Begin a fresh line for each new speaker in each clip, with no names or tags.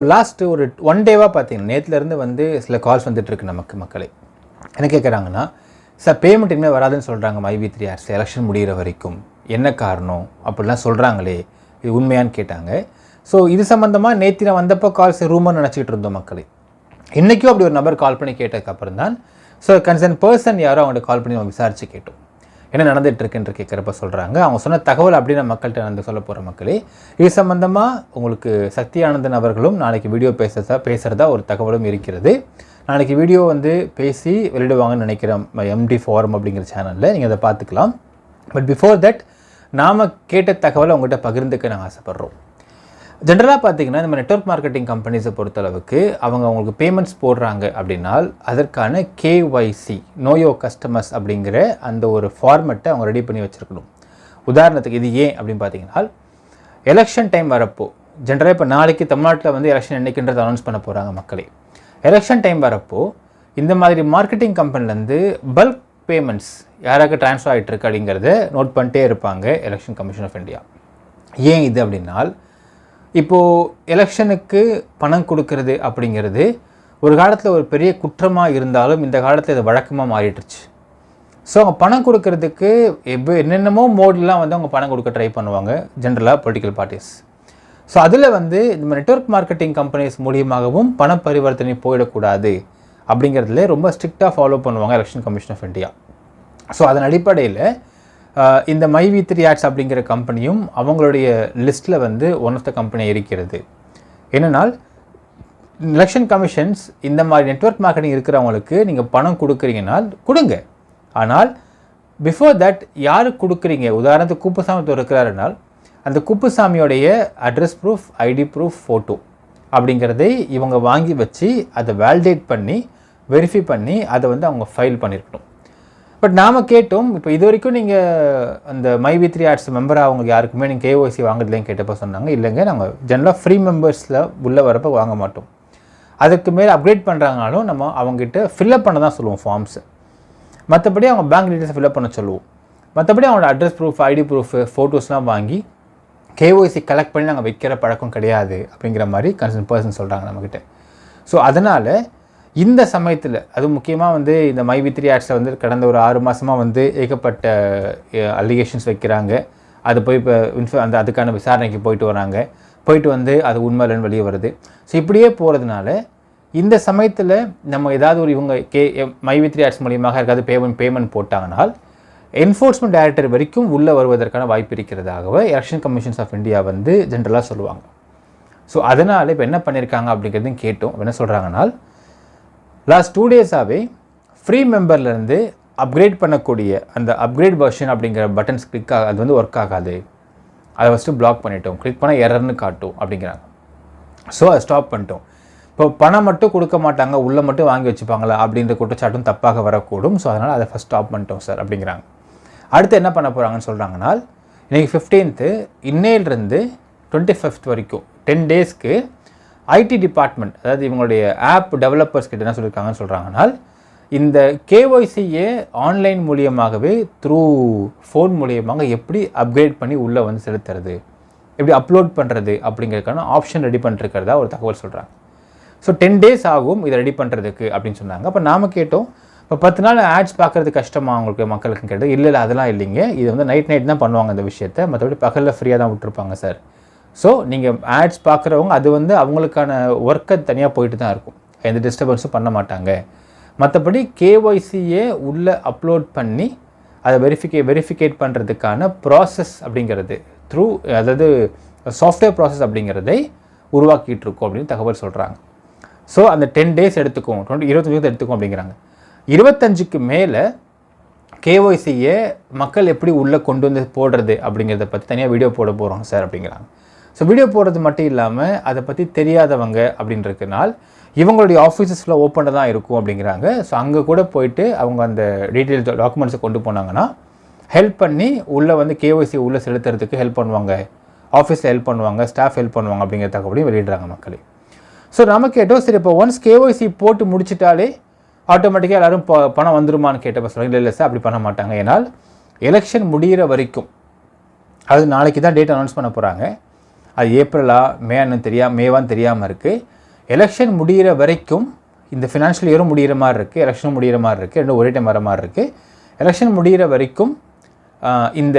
Last ஒரு one டேவாக பார்த்தீங்கன்னா நேற்றுலேருந்து வந்து சில கால்ஸ் வந்துட்டுருக்கு நமக்கு மக்களே. என்ன கேட்குறாங்கன்னா சார் பேமெண்ட் இனிமேல் வராதுன்னு சொல்கிறாங்க மைவி த்ரீ ஆர்ஸ் எலெக்ஷன் முடிகிற வரைக்கும். என்ன காரணம்? அப்படிலாம் சொல்கிறாங்களே இது உண்மையான்னு கேட்டாங்க. ஸோ இது சம்மந்தமாக நேற்று நான் வந்தப்போ கால்ஸ் ரூமர் நினச்சிக்கிட்டு இருந்தோம் மக்களே. இன்றைக்கும் அப்படி ஒரு நபர் கால் பண்ணி கேட்டதுக்கப்புறம் தான் ஸோ கன்சர்ன் பர்சன் யாரோ அவங்கள்ட்ட கால் பண்ணி நம்ம விசாரித்து கேட்டோம். என்ன நடந்துட்டு இருக்குன்ற கேட்குறப்ப சொல்கிறாங்க அவங்க சொன்ன தகவல் அப்படி நான் மக்கள்கிட்ட நடந்து சொல்ல போகிற மக்களே. இது சம்மந்தமாக உங்களுக்கு சக்தி ஆனந்தன் அவர்களும் நாளைக்கு வீடியோ பேசுறதா பேசுகிறதா ஒரு தகவலும் இருக்கிறது. நாளைக்கு வீடியோ வந்து பேசி வெளியிடுவாங்கன்னு நினைக்கிறேன் எம்டி ஃபோரம் அப்படிங்கிற சேனலில் நீங்கள் அதை பார்த்துக்கலாம். பட் பிஃபோர் தட் நாம் கேட்ட தகவலை உங்கள்கிட்ட பகிர்ந்துக்க நாங்கள் ஆசைப்பட்றோம். ஜென்ரலாக பார்த்தீங்கன்னா நம்ம நெட்வொர்க் மார்க்கெட்டிங் கம்பெனிஸை பொறுத்தளவுக்கு அவங்க அவங்களுக்கு பேமெண்ட்ஸ் போடுறாங்க அப்படின்னால் அதற்கான கேஒய்சி நோயோ கஸ்டமர்ஸ் அப்படிங்கிற அந்த ஒரு ஃபார்மெட்டை அவங்க ரெடி பண்ணி வச்சுருக்கணும். உதாரணத்துக்கு இது ஏன் அப்படின்னு பார்த்தீங்கன்னா எலெக்ஷன் டைம் வரப்போ ஜென்ரலாக இப்போ நாளைக்கு தமிழ்நாட்டில் வந்து எலெக்ஷன் என்னைக்குன்றதை அனௌன்ஸ் பண்ண போகிறாங்க மக்களே. எலெக்ஷன் டைம் வரப்போ இந்த மாதிரி மார்க்கெட்டிங் கம்பெனிலேருந்து பல்க் பேமெண்ட்ஸ் யாராருக்கு ட்ரான்ஸ்ஃபர் ஆகிட்டு இருக்கு அப்படிங்கிறத நோட் பண்ணிட்டே இருப்பாங்க எலெக்ஷன் கமிஷன் ஆஃப் இந்தியா ஏன் இது அப்படின்னால் இப்போது எலெக்ஷனுக்கு பணம் கொடுக்கறது அப்படிங்கிறது ஒரு காலத்தில் ஒரு பெரிய குற்றமாக இருந்தாலும் இந்த காலத்தில் இது வழக்கமாக மாறிட்டுருச்சு ஸோ அவங்க பணம் கொடுக்கறதுக்கு எப்போ என்னென்னமோ மோட்லாம் வந்து அவங்க பணம் கொடுக்க ட்ரை பண்ணுவாங்க ஜென்ரலாக பொலிட்டிக்கல் பார்ட்டிஸ் ஸோ அதில் வந்து இந்த நெட்வொர்க் மார்க்கெட்டிங் கம்பெனிஸ் மூலியமாகவும் பண பரிவர்த்தனை போயிடக்கூடாது அப்படிங்கிறதுல ரொம்ப ஸ்ட்ரிக்டாக ஃபாலோ பண்ணுவாங்க election commission of India so அதன் அடிப்படையில் இந்த மை வி த்ரீ ஆட்ஸ் அப்படிங்கிற கம்பெனியும் அவங்களுடைய லிஸ்ட்டில் வந்து ஒன் ஆஃப் த கம்பெனி இருக்கிறது. என்னென்னால் எலெக்ஷன் கமிஷன்ஸ் இந்த மாதிரி நெட்வொர்க் மார்க்கெட்டிங் இருக்கிறவங்களுக்கு நீங்கள் பணம் கொடுக்குறீங்கனால் கொடுங்க. ஆனால் பிஃபோர் தட் யாருக்கு கொடுக்குறீங்க? உதாரணத்துக்கு குப்புசாமி இருக்கிறாருனால் அந்த குப்புசாமியோடைய address proof ID proof photo அப்படிங்கிறதை இவங்க வாங்கி வச்சு அதை வேலிடேட் பண்ணி வெரிஃபை பண்ணி அதை வந்து அவங்க ஃபைல் பண்ணியிருக்கணும் பட் நாம் கேட்டோம் இப்போ இது வரைக்கும் நீங்கள் அந்த மைவி த்ரீ ஆர்ட்ஸ் மெம்பராக அவங்க யாருக்குமே நீங்கள் கேஓசி வாங்குறதுலேயும் கேட்டப்போ சொன்னாங்க. இல்லைங்க நாங்கள் ஜென்ரலாக ஃப்ரீ மெம்பர்ஸில் உள்ளே வரப்போ வாங்க மாட்டோம். அதுக்கு மேலே அப்கிரேட் பண்ணுறாங்கனாலும் நம்ம அவங்ககிட்ட ஃபில்அப் பண்ண தான் சொல்லுவோம் ஃபார்ம்ஸு மற்றபடி அவங்க பேங்க் டீட்டெயில்ஸ் ஃபில்அப் பண்ண சொல்லுவோம். மற்றபடி அவங்களோட அட்ரஸ் ப்ரூஃப் ஐடி ப்ரூஃப் ஃபோட்டோஸ்லாம் வாங்கி கேஒய்சி கலெக்ட் பண்ணி நாங்கள் வைக்கிற பழக்கம் கிடையாது அப்படிங்கிற மாதிரி கன்சர்ன் பர்சன் சொல்கிறாங்க நம்மக்கிட்ட ஸோ அதனால் இந்த சமயத்தில் அது முக்கியமாக வந்து இந்த மைவி த்ரீ ஆட்ஸில் வந்து கடந்த ஒரு ஆறு மாதமாக வந்து ஏகப்பட்ட அலிகேஷன்ஸ் வைக்கிறாங்க. அது போய் இப்போ இன்ஃப அந்த அதுக்கான விசாரணைக்கு போயிட்டு வராங்க. போயிட்டு வந்து அது உண்மை இல்லைன்னு வெளியே வருது. ஸோ இப்படியே போகிறதுனால இந்த சமயத்தில் நம்ம ஏதாவது ஒரு இவங்க கே மைவி த்ரீ ஆட்ஸ் மூலியமாக இருக்காது பேமெண்ட் பேமெண்ட் போட்டாங்கனால் என்ஃபோர்ஸ்மெண்ட் டைரக்டர் வரைக்கும் உள்ளே வருவதற்கான வாய்ப்பு இருக்கிறதாகவே எலெக்ஷன் கமிஷன்ஸ் ஆஃப் இந்தியா வந்து ஜென்ரலாக சொல்லுவாங்க. ஸோ அதனால் இப்போ என்ன பண்ணியிருக்காங்க அப்படிங்கிறதையும் கேட்டோம். என்ன சொல்கிறாங்கனால் லாஸ்ட் டூ டேஸாகவே ஃப்ரீ மெம்பர்லேருந்து அப்கிரேட் பண்ணக்கூடிய அந்த அப்கிரேட் வெர்ஷன் அப்படிங்கிற பட்டன்ஸ் கிளிக் ஆக அது வந்து ஒர்க் ஆகாது. அதை ஃபஸ்ட்டு பிளாக் பண்ணிட்டோம். கிளிக் பண்ணால் எரர்னு காட்டும் அப்படிங்கிறாங்க. ஸோ அதை ஸ்டாப் பண்ணிட்டோம். இப்போ பணம் மட்டும் கொடுக்க மாட்டாங்க. உள்ளே மட்டும் வாங்கி வச்சுப்பாங்களா அப்படின்ற குற்றச்சாட்டும் தப்பாக வரக்கூடும். ஸோ அதனால் அதை ஃபஸ்ட் ஸ்டாப் பண்ணிட்டோம் சார் அப்படிங்கிறாங்க. அடுத்து என்ன பண்ண போகிறாங்கன்னு சொல்கிறாங்கன்னா இன்றைக்கி ஃபிஃப்டீன்த்து இன்னையிலிருந்து டுவெண்ட்டி ஃபிஃப்த் வரைக்கும் டென் டேஸ்க்கு ஐடி டிபார்ட்மெண்ட் அதாவது இவங்களுடைய ஆப் டெவலப்பர்ஸ் கிட்ட என்ன சொல்லியிருக்காங்கன்னு சொல்கிறாங்கன்னா இந்த கேஒய்சியை ஆன்லைன் மூலியமாகவே த்ரூ ஃபோன் மூலியமாக எப்படி அப்கிரேட் பண்ணி உள்ளே வந்து செலுத்துறது எப்படி அப்லோட் பண்ணுறது அப்படிங்கிறதுக்கான ஆப்ஷன் ரெடி பண்ணிருக்கிறதா ஒரு தகவல் சொல்கிறாங்க ஸோ டென் டேஸ் ஆகும் இதை ரெடி பண்ணுறதுக்கு அப்படின்னு சொன்னாங்க. அப்போ நாம் கேட்டோம் இப்போ பத்து நாள் ஆட்ஸ் பார்க்குறது கஷ்டமாக அவங்களுக்கு மக்களுக்கு கேட்டது இல்லை இல்லை அதெல்லாம் இல்லைங்க. இது வந்து நைட் நைட் தான் பண்ணுவாங்க இந்த விஷயத்த. மற்றபடி பகலில் ஃப்ரீயாக தான் விட்டுருப்பாங்க சார் ஸோ நீங்கள் ஆட்ஸ் பார்க்குறவங்க அது வந்து அவங்களுக்கான ஒர்க்கை தனியாக போயிட்டு தான் இருக்கும். எந்த டிஸ்டர்பன்ஸும் பண்ண மாட்டாங்க. மற்றபடி கேஒய்சியே உள்ளே அப்லோட் பண்ணி அதை வெரிஃபிகே வெரிஃபிகேட் பண்ணுறதுக்கான ப்ராசஸ் அப்படிங்கிறது த்ரூ அதாவது சாஃப்ட்வேர் ப்ராசஸ் அப்படிங்கிறதை உருவாக்கிட்டு இருக்கோம் அப்படின்னு தகவல் சொல்கிறாங்க ஸோ அந்த டென் டேஸ் எடுத்துக்கும் டுவெண்ட்டி இருபத்தஞ்சு எடுத்துக்கும் அப்படிங்கிறாங்க. இருபத்தஞ்சுக்கு மேலே கேஒய்சியை மக்கள் எப்படி உள்ளே கொண்டு வந்து போடுறது அப்படிங்கிறத பற்றி தனியாக வீடியோ போட போகிறோம் சார் அப்படிங்கிறாங்க. ஸோ வீடியோ போடுறது மட்டும் இல்லாமல் அதை பற்றி தெரியாதவங்க அப்படின்றதுனால் இவங்களுடைய ஆஃபீஸஸில் ஓப்பனில் தான் இருக்கும் அப்படிங்கிறாங்க. ஸோ அங்கே கூட போயிட்டு அவங்க அந்த டீட்டெயில் டாக்குமெண்ட்ஸை கொண்டு போனாங்கன்னா ஹெல்ப் பண்ணி உள்ளே வந்து கேஒய்சி உள்ளே செலுத்துறதுக்கு ஹெல்ப் பண்ணுவாங்க. ஆஃபீஸில் ஹெல்ப் பண்ணுவாங்க ஸ்டாஃப் ஹெல்ப் பண்ணுவாங்க அப்படிங்கிற தகவலையும் வெளியிடுறாங்க மக்களே. ஸோ நம்ம கேட்டோம் சரி இப்போ ஒன்ஸ் கேஒய்சி போட்டு முடிச்சிட்டாலே ஆட்டோமேட்டிக்காக எல்லோரும் ப- பணம் வந்துருமான்னு கேட்டப்போ சொல்லுங்க இல்லை இல்லை சார் அப்படி பண்ண மாட்டாங்க. ஏன்னால் எலெக்ஷன் முடிகிற வரைக்கும் அது நாளைக்கு தான் டேட் அனௌன்ஸ் பண்ண போகிறாங்க அது ஏப்ரலா மேன்னு தெரியா மேவான்னு தெரியாமல் இருக்குது எலெக்ஷன் முடிகிற வரைக்கும் இந்த ஃபினான்ஷியல் இயரும் முடிகிற மாதிரி இருக்குது எலெக்ஷனும் முடிகிற மாதிரி இருக்குது ரெண்டும் ஒரே டைம் வர மாதிரி இருக்குது எலெக்ஷன் முடிகிற வரைக்கும் இந்த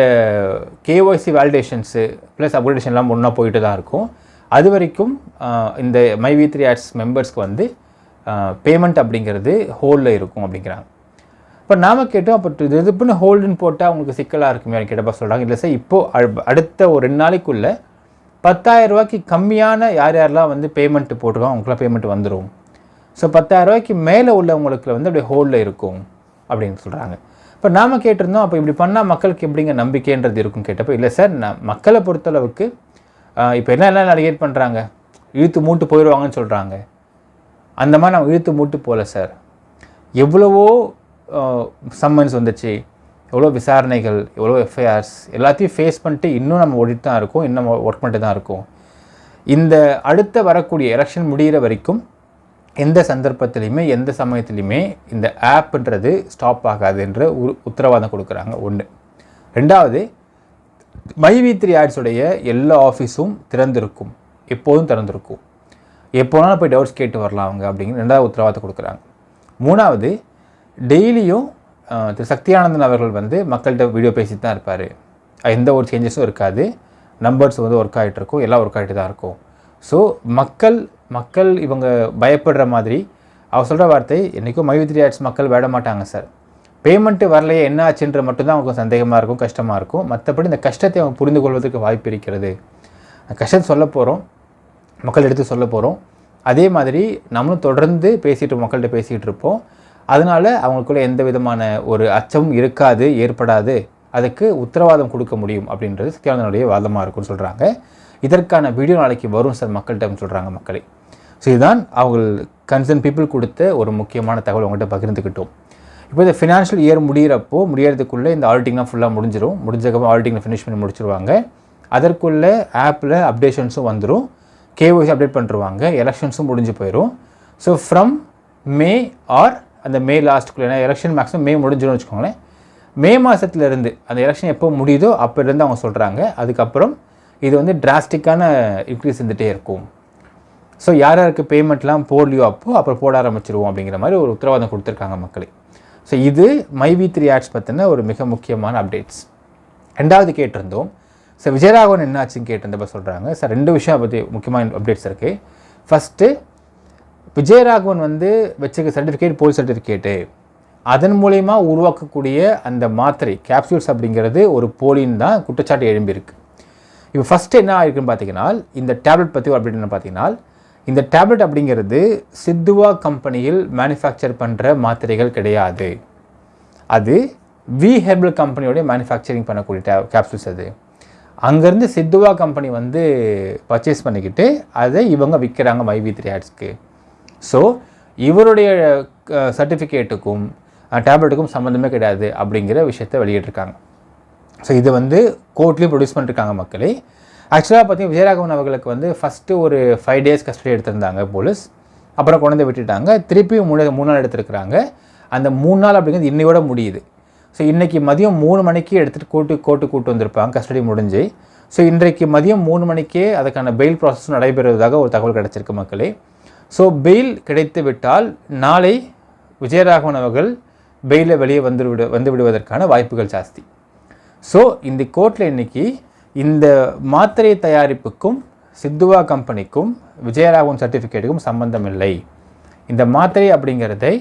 கேஒய்சி வேலிடேஷன்ஸு ப்ளஸ் அப்கிரேடேஷன்லாம் ஒன்றா போயிட்டு தான் இருக்கும். அது வரைக்கும் இந்த மை வி த்ரீ ஆட்ஸ் மெம்பர்ஸ்க்கு வந்து பேமெண்ட் அப்படிங்கிறது ஹோல்டில் இருக்கும் அப்படிங்கிறாங்க. இப்போ நாம் கேட்டோம் அப்போ இது இதுப்புன்னு ஹோல்டுன்னு போட்டால் உங்களுக்கு சிக்கலாக இருக்குமே கேட்டப்பா சொல்கிறாங்க இல்லை சார் இப்போது அடுத்த ஒரு ரெண்டு நாளைக்குள்ளே பத்தாயிரம் ரூபாய்க்கு கம்மியான யார் யாரெல்லாம் வந்து பேமெண்ட் போட்டுருக்கோம் அவங்களுக்குலாம் பேமெண்ட் வந்துடும் ஸோ பத்தாயிரம் ரூபாய்க்கு மேலே உள்ளவங்களுக்கு வந்து அப்படியே ஹோல்டில் இருக்கும் அப்படின்னு சொல்கிறாங்க இப்போ நாம் கேட்டிருந்தோம் அப்போ இப்படி பண்ணால் மக்களுக்கு எப்படிங்க நம்பிக்கைன்றது இருக்கும் கேட்டப்போ இல்லை சார் நான் மக்களை பொறுத்தளவுக்கு இப்போ என்ன என்ன நடிகேட் பண்ணுறாங்க இழுத்து மூட்டு போயிடுவாங்கன்னு சொல்கிறாங்க அந்த மாதிரி நம்ம இழுத்து மூட்டு போகல சார் எவ்வளவோ சம்மன்ஸ் வந்துச்சு. எவ்வளோ விசாரணைகள் எவ்வளோ எஃப்ஐஆர்ஸ் எல்லாத்தையும் ஃபேஸ் பண்ணிட்டு இன்னும் நம்ம ஓடிட்டு தான் இருக்கோம் இன்னும் ஒர்க் பண்ணிட்டு தான் இருக்கோம். இந்த அடுத்த வரக்கூடிய எலெக்ஷன் முடிகிற வரைக்கும் எந்த சந்தர்ப்பத்திலையுமே எந்த சமயத்துலையுமே இந்த ஆப்ன்றது ஸ்டாப் ஆகாது என்ற ஒரு உத்தரவாதம் கொடுக்குறாங்க. ஒன்று ரெண்டாவது மைவி த்ரீ ஆட்ஸுடைய எல்லா ஆஃபீஸும் திறந்திருக்கும். எப்போதும் திறந்திருக்கும். எப்போனாலும் போய் டவுட்ஸ் கேட்டு வரலாம் அவங்க அப்படிங்கிற ரெண்டாவது உத்தரவாதத்தை கொடுக்குறாங்க. மூணாவது டெய்லியும் திரு சக்தியானந்தன் அவர்கள் வந்து மக்கள்கிட்ட வீடியோ பேசி தான் இருப்பார். எந்த ஒரு சேஞ்சஸும் இருக்காது. நம்பர்ஸ் வந்து ஒர்க் ஆகிட்டு இருக்கும். எல்லாம் ஒர்க் ஆகிட்டு தான் இருக்கும். ஸோ மக்கள் மக்கள் இவங்க பயப்படுற மாதிரி அவர் சொல்கிற வார்த்தை என்றைக்கும் மைவித்ரி ஆட்ஸ் மக்கள் விட மாட்டாங்க சார் பேமெண்ட்டு வரலையே என்ன ஆச்சுன்ற மட்டும்தான் அவங்களுக்கு சந்தேகமாக இருக்கும் கஷ்டமாக இருக்கும். மற்றபடி இந்த கஷ்டத்தை அவங்க புரிந்து கொள்வதற்கு வாய்ப்பு இருக்கிறது. கஷ்டத்தை சொல்ல போகிறோம் மக்கள் எடுத்து சொல்ல போகிறோம் அதே மாதிரி நம்மளும் தொடர்ந்து பேசிகிட்டு மக்கள்கிட்ட பேசிகிட்டு இருப்போம். அதனால் அவங்களுக்குள்ள எந்த விதமான ஒரு அச்சமும் இருக்காது ஏற்படாது. அதுக்கு உத்தரவாதம் கொடுக்க முடியும் அப்படின்றது சத்யானந்தனுடைய வாதமாக இருக்கும்னு சொல்கிறாங்க இதற்கான வீடியோ நாளைக்கு வரும் சார் மக்கள்கிட்ட சொல்கிறாங்க மக்களை. ஸோ இதுதான் அவங்க கன்சர்ன் பீப்புள் கொடுத்த ஒரு முக்கியமான தகவல் உங்கள்கிட்ட பகிர்ந்துக்கிட்டோம். இப்போ இந்த ஃபினான்ஷியல் இயர் முடிகிறப்போ முடியறதுக்குள்ளே இந்த ஆடிட்டிங்லாம் ஃபுல்லாக முடிஞ்சிடும் முடிஞ்சதுக்கப்புறம் ஆடிட்டிங்கில் ஃபினிஷ் பண்ணி முடிச்சிருவாங்க. அதற்குள்ளே ஆப்பில் அப்டேஷன்ஸும் வந்துடும் கேஒய்சி அப்டேட் பண்ணிருவாங்க. எலெக்ஷன்ஸும் முடிஞ்சு போயிடும் ஸோ ஃப்ரம் மே ஆர் அந்த மே லாஸ்ட்டுக்குள்ளே ஏன்னா எலெக்ஷன் மேக்ஸிமம் மே முடிஞ்சிடும்னு வச்சுக்கோங்களேன். மே மாதத்துலேருந்து அந்த எலெக்ஷன் எப்போ முடியுதோ அப்போலேருந்து அவங்க சொல்கிறாங்க அதுக்கப்புறம் இது வந்து டிராஸ்டிக்கான இன்க்ரீஸ் இருந்துகிட்டே இருக்கும். ஸோ யார் யாருக்கு பேமெண்ட்லாம் போடலையோ அப்போ அப்புறம் போட ஆரம்பிச்சிருவோம் அப்படிங்கிற மாதிரி ஒரு உத்தரவாதம் கொடுத்துருக்காங்க மக்களே. ஸோ இது மை வி த்ரீ ஆட்ஸ் பற்றின ஒரு மிக முக்கியமான அப்டேட்ஸ் ரெண்டாவது கேட்டிருந்தோம். சார் விஜயராகவன் என்னாச்சுன்னு கேட்டிருந்தப்ப சொல்கிறாங்க சார் ரெண்டு விஷயம் பற்றி முக்கியமான அப்டேட்ஸ் இருக்குது ஃபஸ்ட்டு விஜயராகவன் வந்து வச்சிருக்க சர்டிஃபிகேட் போலீஸ் சர்டிஃபிகேட்டு அதன் மூலயமா உருவாக்கக்கூடிய அந்த மாத்திரை கேப்சூல்ஸ் அப்படிங்கிறது ஒரு போலின்னு தான் குற்றச்சாட்டு எழும்பியிருக்கு. இப்போ ஃபஸ்ட்டு என்ன ஆயிருக்குன்னு பார்த்தீங்கன்னா இந்த டேப்லெட் பற்றி அப்படின்னு பார்த்தீங்கன்னா இந்த டேப்லெட் அப்படிங்கிறது சித்துவா கம்பெனியில் மேனுஃபேக்சர் பண்ணுற மாத்திரைகள் கிடையாது. அது வி ஹெர்பல் கம்பெனியோடைய மேனுஃபேக்சரிங் பண்ணக்கூடிய டே கேப்சூல்ஸ் அது. அங்கேருந்து சித்துவா கம்பெனி வந்து பர்ச்சேஸ் பண்ணிக்கிட்டு அதை இவங்க விற்கிறாங்க மைவி த்ரீ ஆட்ஸ்க்கு ஸோ இவருடைய சர்டிஃபிகேட்டுக்கும் டேப்லெட்டுக்கும் சம்மந்தமே கிடையாது அப்படிங்கிற விஷயத்தை வெளியிட்டிருக்காங்க. ஸோ இதை வந்து கோர்ட்லேயும் ப்ரொடியூஸ் பண்ணிருக்காங்க மக்களே. ஆக்சுவலாக பார்த்தீங்கன்னா விஜயராகவன் அவர்களுக்கு வந்து ஃபஸ்ட்டு ஒரு ஃபைவ் டேஸ் கஸ்டடி எடுத்திருந்தாங்க போலீஸ். அப்புறம் குழந்தை விட்டுட்டாங்க. திருப்பியும் மூணு மூணு நாள் எடுத்திருக்கிறாங்க. அந்த மூணு நாள் அப்படிங்கிறது இன்னையோட முடியுது. ஸோ இன்றைக்கி மதியம் மூணு மணிக்கு எடுத்துகிட்டு கூட்டு கோர்ட்டு கூட்டு வந்திருப்பாங்க. கஸ்டடி முடிஞ்சு. ஸோ இன்றைக்கு மதியம் மூணு மணிக்கே அதுக்கான பெயில் ப்ராசஸ் நடைபெறுவதாக ஒரு தகவல் கிடச்சிருக்கு மக்களே. ஸோ பெயில் கிடைத்து விட்டால் நாளை விஜயராகவன் அவர்கள் பெயிலில் வெளியே வந்து விடு வந்து விடுவதற்கான வாய்ப்புகள் ஜாஸ்தி. ஸோ இந்த கோர்ட்டில் இன்னைக்கு இந்த மாத்திரை தயாரிப்புக்கும் சித்துவா கம்பெனிக்கும் விஜயராகவன் சர்டிஃபிகேட்டுக்கும் சம்பந்தம் இல்லை இந்த மாத்திரை அப்படிங்கிறதை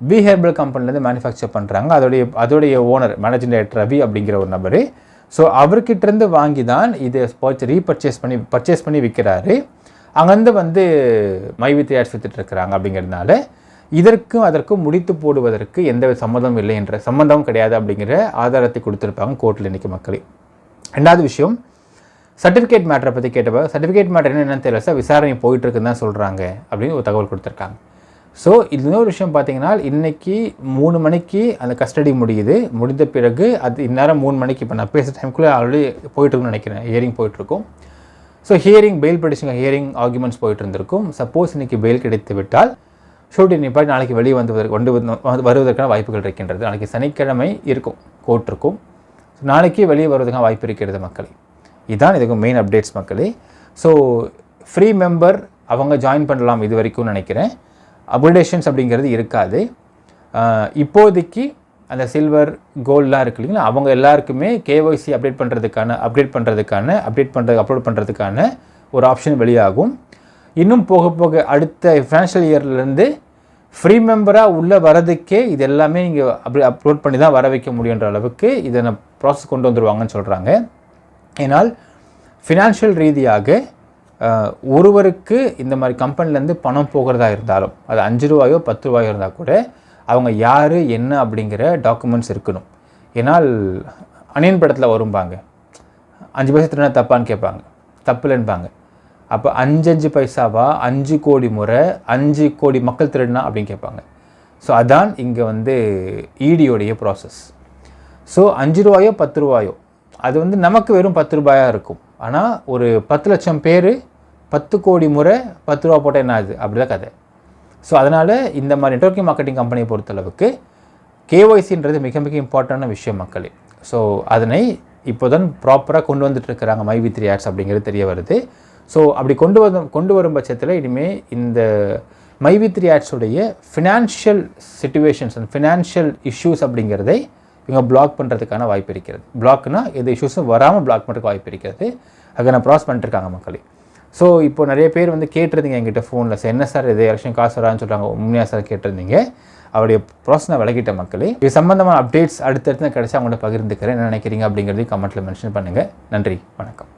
பி ஹெர்பல் கம்பெனிலேருந்து மேனுஃபேக்சர் பண்ணுறாங்க அதோடைய அதோடைய ஓனர் மேனேஜிங் டைரக்டர் ரவி அப்படிங்கிற ஒரு நபர். ஸோ அவர்கிட்டருந்து வாங்கி தான் இதை பர்ச்சே ரீபர்ச்சேஸ் பண்ணி பர்ச்சேஸ் பண்ணி விற்கிறாரு அங்கேருந்து வந்து மைவி தயாரிச்சு இருக்கிறாங்க அப்படிங்கிறதுனால இதற்கும் அதற்கும் முடித்து போடுவதற்கு எந்த சம்மதம் இல்லை என்ற சம்மந்தமும் கிடையாது அப்படிங்கிற ஆதாரத்தை கொடுத்துருப்பாங்க கோர்ட்டில் இன்றைக்கி மக்களே. ரெண்டாவது விஷயம் சர்டிஃபிகேட் மேட்டரை பற்றி கேட்டப்ப சர்டிஃபிகேட் மேட்டர் என்னென்னு தெரியல சார் விசாரணை போயிட்டுருக்குன்னு தான் சொல்கிறாங்க அப்படின்னு ஒரு தகவல் கொடுத்துருக்காங்க. ஸோ இது இன்னொரு விஷயம் பார்த்தீங்கன்னா இன்றைக்கி மூணு மணிக்கு அந்த கஸ்டடி முடியுது. முடிந்த பிறகு அது இந்நேரம் மூணு மணிக்கு இப்போ நான் பேசுகிற டைமுக்குள்ளே ஆல்ரெடி போயிட்டுருக்குன்னு நினைக்கிறேன். ஹியரிங் போயிட்டுருக்கும். ஸோ ஹியரிங் பெயில் பிடிச்சிங்க ஹியரிங் ஆர்குமெண்ட்ஸ் போயிட்டு இருந்திருக்கும் சப்போஸ் இன்னைக்கு பெயில் கிடைத்து விட்டால் ஷூட்டிங் நிப்பாட்டி நாளைக்கு வெளியே வந்து கொண்டு வந்து வருவதற்கான வாய்ப்புகள் இருக்கின்றது. நாளைக்கு சனிக்கிழமை இருக்கும் கோர்ட் இருக்கும். ஸோ நாளைக்கு வெளியே வருவதற்கான வாய்ப்பு இருக்கிறது மக்களே. இதுதான் இதுக்கு மெயின் அப்டேட்ஸ் மக்களே. ஸோ ஃப்ரீ மெம்பர் அவங்க ஜாயின் பண்ணலாம் இது வரைக்கும் நினைக்கிறேன். அப்டேஷன்ஸ் அப்படிங்கிறது இருக்காது. இப்போதைக்கு அந்த சில்வர் கோல்டெலாம் இருக்கு இல்லைங்களா? அவங்க எல்லாருக்குமே கேஒய்சி அப்டேட் பண்ணுறதுக்கான அப்டேட் பண்ணுறதுக்கான அப்டேட் பண்ணுறது அப்லோட் பண்ணுறதுக்கான ஒரு ஆப்ஷன் வெளியாகும். இன்னும் போக போக அடுத்த ஃபினான்ஷியல் இயர்லேருந்து ஃப்ரீ மெம்பராக உள்ளே வரதுக்கே இது எல்லாமே இங்கே அப்படி அப்லோட் பண்ணி தான் வர வைக்க முடியுன்ற அளவுக்கு இதை நான் ப்ராசஸ் கொண்டு வந்துடுவாங்கன்னு சொல்கிறாங்க ஏன்னால் ஃபினான்ஷியல் ரீதியாக ஒருவருக்கு இந்த மாதிரி கம்பெனிலேருந்து பணம் போகிறதா இருந்தாலும் அது அஞ்சு ரூபாயோ பத்து ரூபாயோ இருந்தால் கூட அவங்க யார் என்ன அப்படிங்கிற டாக்குமெண்ட்ஸ் இருக்கணும். ஏன்னால் அணியன் படத்தில் வரும்பாங்க. அஞ்சு பைசா திருநா தப்பான்னு கேட்பாங்க. தப்புலன்பாங்க. அப்போ அஞ்சு அஞ்சு பைசாவா அஞ்சு கோடி முறை அஞ்சு கோடி மக்கள் திருடினா அப்படின்னு கேட்பாங்க. ஸோ அதான் இங்கே வந்து ஈடியோடைய ப்ராசஸ் ஸோ அஞ்சு ரூபாயோ பத்து ரூபாயோ? அது வந்து நமக்கு வெறும் பத்து ரூபாயாக இருக்கும். ஆனால் ஒரு பத்து லட்சம் பேர் பத்து கோடி முறை பத்து ரூபா போட்டால் என்ன ஆகுது? அப்படி தான் கதை. ஸோ அதனால் இந்த மாதிரி நெட்ஒர்க்கிங் மார்க்கெட்டிங் கம்பெனியை பொறுத்தளவுக்கு கேஒய்சின்றது மிக மிக இம்பார்ட்டண்டான விஷயம் மக்களே. ஸோ அதனை இப்போ தான் ப்ராப்பராக கொண்டு வந்துட்டு இருக்கிறாங்க மைவி த்ரீ ஆட்ஸ் அப்படிங்கிறது தெரிய வருது. ஸோ அப்படி கொண்டு வரும் கொண்டு வரும் பட்சத்தில் இனிமேல் இந்த மைவி three ஆட்ஸுடைய financial situations and financial issues அப்படிங்கிறதை இவங்க பிளாக் பண்ணுறதுக்கான வாய்ப்பு இருக்கிறது. பிளாக்னால் எந்த இஷ்யூஸும் வராமல் பிளாக் பண்ணுறதுக்கு வாய்ப்பு இருக்கிறது. அதை நான் ப்ராஸ் பண்ணிட்டுருக்காங்க மக்களே. ஸோ இப்போ நிறைய பேர் வந்து கேட்டிருந்தீங்க என்கிட்ட ஃபோனில் சார் என்ன சார் இது? எலெக்ஷன் காசு வரான்னு சொல்கிறாங்க உண்மையாக சார் கேட்டிருந்தீங்க. அவருடைய ப்ராசஸ் நான் மக்களே. இது சம்மந்தமான அப்டேட்ஸ் அடுத்தடுத்து நான் கிடைச்சா அவங்கள்ட்ட பகிர்ந்துக்கிறேன். என்ன நினைக்கிறீங்க அப்படிங்கிறதையும் கமெண்ட்டில் மென்ஷன் பண்ணுங்கள் நன்றி. வணக்கம்.